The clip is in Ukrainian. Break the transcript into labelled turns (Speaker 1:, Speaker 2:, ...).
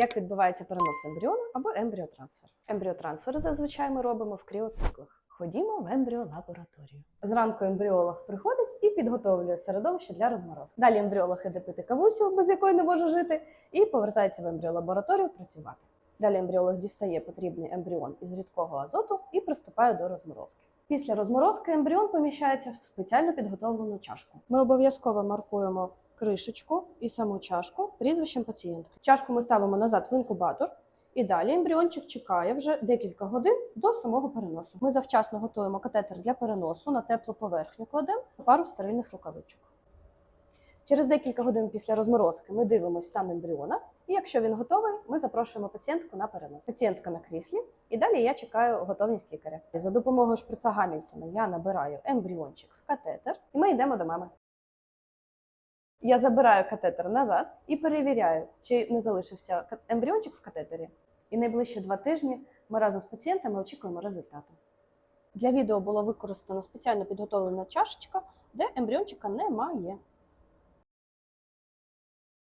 Speaker 1: Як відбувається перенос ембріону або ембріотрансфер? Ембріотрансфер зазвичай ми робимо в кріоциклах. Ходімо в ембріолабораторію. Зранку ембріолог приходить і підготовлює середовище для розморозки. Далі ембріолог іде пити кавусю, без якої не може жити, і повертається в ембріолабораторію працювати. Далі ембріолог дістає потрібний ембріон із рідкого азоту і приступає до розморозки. Після розморозки ембріон поміщається в спеціально підготовлену чашку. Ми обов'язково маркуємо кришечку і саму чашку прізвищем пацієнтки. Чашку ми ставимо назад в інкубатор. І далі ембріончик чекає вже декілька годин до самого переносу. Ми завчасно готуємо катетер для переносу на теплу поверхню, кладемо пару стерильних рукавичок. Через декілька годин після розморозки ми дивимося стан ембріона, і якщо він готовий, ми запрошуємо пацієнтку на перенос. Пацієнтка на кріслі, і далі я чекаю готовність лікаря. За допомогою шприца Гамільтона я набираю ембріончик в катетер, і ми йдемо до мами. Я забираю катетер назад і перевіряю, чи не залишився ембріончик в катетері. І найближчі два тижні ми разом з пацієнтами очікуємо результату. Для відео було використано спеціально підготовлена чашечка, де ембріончика немає.